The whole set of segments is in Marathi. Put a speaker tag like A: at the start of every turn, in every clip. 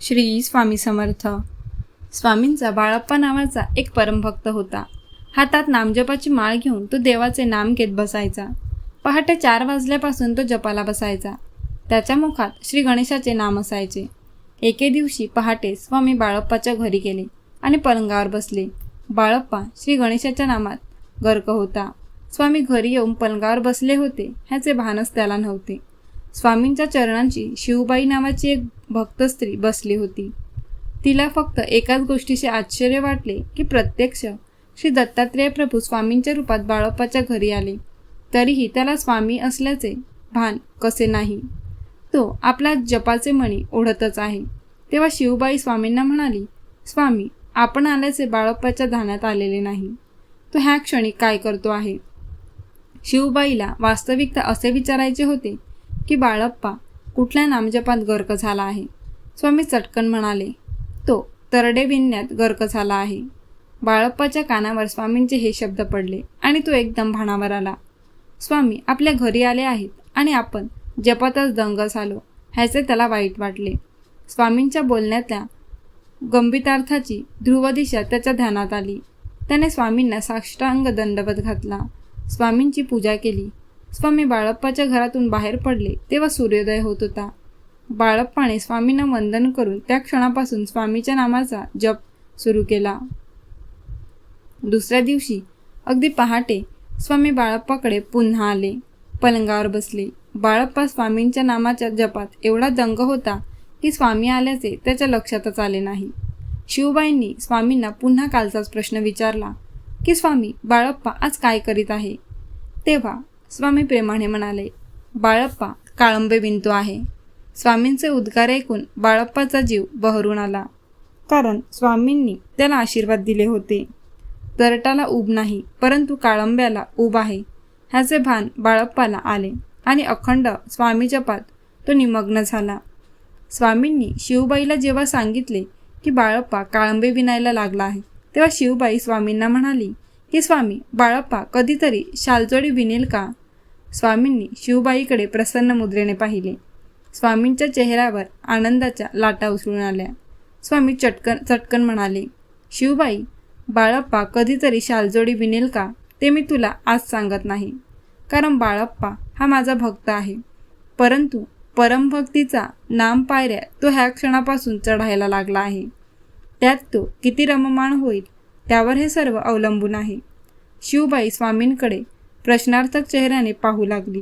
A: श्री स्वामी समर्थ. स्वामींचा बाळप्पा नावाचा एक परमभक्त होता. हातात नामजपाची माळ घेऊन तो देवाचे नाम घेत बसायचा. पहाटे चार वाजल्यापासून तो जपाला बसायचा. त्याच्या मुखात श्री गणेशाचे नाम असायचे. एके दिवशी पहाटे स्वामी बाळप्पाच्या घरी गेले आणि पलंगावर बसले. बाळप्पा श्री गणेशाच्या नामात गर्क होता. स्वामी घरी येऊन पलंगावर बसले होते ह्याचे भानच त्याला नव्हते. स्वामींच्या चरणांची शिवबाई नावाची एक भक्त स्त्री बसली होती. तिला फक्त एकाच गोष्टीचे आश्चर्य वाटले की प्रत्यक्ष श्री दत्तात्रेय प्रभू स्वामींच्या रूपात बाळप्पाच्या घरी आले. तरीही त्याला स्वामी असल्याचे भान कसे नाही. तो आपला जपाचे मणी ओढतच आहे. तेव्हा शिवबाई स्वामींना म्हणाली स्वामी आपण आल्याचे बाळप्पाच्या ध्यानात आलेले नाही. तो ह्या क्षणी काय करतो आहे? शिवबाईला वास्तविकता असे विचारायचे होते की बाळप्पा कुठल्या नामजपात गर्क झाला आहे? स्वामी चटकन म्हणाले तो तरडे विणण्यात गर्क झाला आहे. बाळप्पाच्या कानावर स्वामींचे हे शब्द पडले आणि तो एकदम भाणावर आला. स्वामी आपल्या घरी आले आहेत आणि आपण जपातच दंग झालो ह्याचे त्याला वाईट वाटले. स्वामींच्या बोलण्यातल्या गंभीरार्थाची ध्रुवदिशा त्याच्या ध्यानात आली. त्याने स्वामींना साष्टांग दंडवत घातला. स्वामींची पूजा केली. स्वामी बाळप्पाच्या घरातून बाहेर पडले तेव्हा सूर्योदय होत होता. बाळप्पाने स्वामींना वंदन करून त्या क्षणापासून स्वामीच्या नामाचा जप सुरू केला. दुसऱ्या दिवशी अगदी पहाटे स्वामी बाळप्पाकडे पुन्हा आले. पलंगावर बसले. बाळप्पा स्वामींच्या नामाच्या जपात एवढा दंग होता की स्वामी आल्याचे त्याच्या लक्षातच आले नाही. शिवबाईंनी स्वामींना पुन्हा कालचाच प्रश्न विचारला की स्वामी बाळप्पा आज काय करीत आहे? तेव्हा स्वामी प्रेमाने म्हणाले बाळप्पा काळंबे विणतो आहे. स्वामींचे उद्गार ऐकून बाळप्पाचा जीव बहरून आला. कारण स्वामींनी त्याला आशीर्वाद दिले होते. तरटाला उब नाही परंतु काळंब्याला उब आहे. ह्याचे भान बाळप्पाला आले आणि अखंड स्वामी जपात तो निमग्न झाला. स्वामींनी शिवबाईला जेव्हा सांगितले की बाळप्पा काळंबे विणायला लागला आहे तेव्हा शिवबाई स्वामींना म्हणाली की स्वामी बाळप्पा कधीतरी शालजोडी विनेल का? स्वामींनी शिवबाईकडे प्रसन्न मुद्रेने पाहिले. स्वामींच्या चेहऱ्यावर आनंदाच्या लाटा उसळून आल्या. स्वामी चटकन चटकन म्हणाले शिवबाई बाळप्पा कधीतरी शालजोडी विनेल का? ते मी तुला आज सांगत नाही. कारण बाळप्पा हा माझा भक्त आहे. परंतु परमभक्तीचा नाम पायऱ्या तो ह्या क्षणापासून चढायला लागला आहे. त्यात तो किती रममाण होईल त्यावर हे सर्व अवलंबून आहे. शिवबाई स्वामींकडे प्रश्नार्थक चेहऱ्याने पाहू लागली.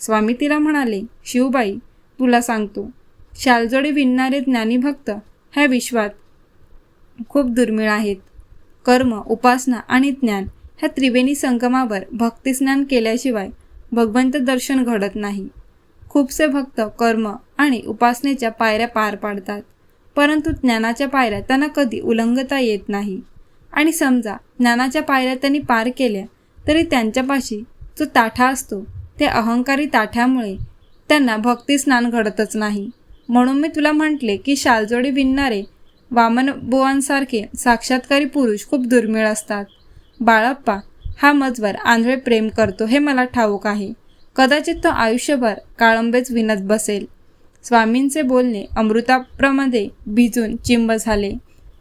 A: स्वामी तिला म्हणाले शिवबाई तुला सांगतो शालजोडी विणणारे ज्ञानीभक्त ह्या विश्वात खूप दुर्मिळ आहेत. कर्म उपासना आणि ज्ञान ह्या त्रिवेणी संगमावर भक्तिस्नान केल्याशिवाय भगवंत दर्शन घडत नाही. खूपसे भक्त कर्म आणि उपासनेच्या पायऱ्या पार पाडतात परंतु ज्ञानाच्या पायऱ्या त्यांना कधी उल्लंघता येत नाही. आणि समजा ज्ञानाच्या पायऱ्या त्यांनी पार केल्या तरी त्यांच्यापाशी जो ताठा असतो ते अहंकारी ताठ्यामुळे त्यांना भक्तिस्नान घडतच नाही. म्हणून मी तुला म्हटले की शालजोडी विणणारे वामनबुवांसारखे साक्षात्कारी पुरुष खूप दुर्मिळ असतात. बाळप्पा हा मजवर आंधळे प्रेम करतो हे मला ठाऊक आहे. कदाचित तो आयुष्यभर काळंबेच विणत बसेल. स्वामींचे बोलणे अमृताप्रमध्ये भिजून चिंब झाले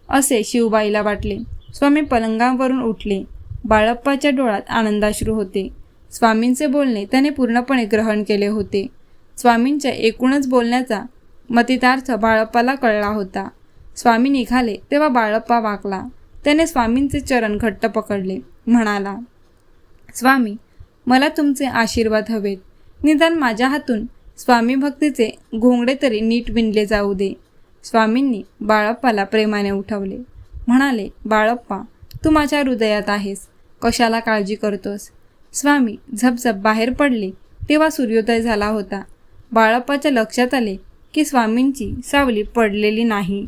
A: असे शिवबाईला वाटले. स्वामी पलंगावरून उठले. बाळप्पाच्या डोळ्यात आनंदाश्रू होते. स्वामींचे बोलणे त्याने पूर्णपणे ग्रहण केले होते. स्वामींच्या एकूणच बोलण्याचा मतितार्थ बाळप्पाला कळला होता. स्वामी निघाले तेव्हा बाळप्पा वाकला. त्याने स्वामींचे चरण घट्ट पकडले. म्हणाला स्वामी मला तुमचे आशीर्वाद हवेत. निदान माझ्या हातून स्वामी भक्तीचे घोंगडे तरी नीट विणले जाऊ दे. स्वामींनी बाळप्पाला प्रेमाने उठवले. म्हणाले बाळप्पा तू माझ्या हृदयात आहेस. कशाला काळजी करतोस? स्वामी झपझप बाहेर पडले तेव्हा सूर्योदय झाला होता. बाळप्पाच्या लक्षात आले की स्वामींची सावली पडलेली नाही.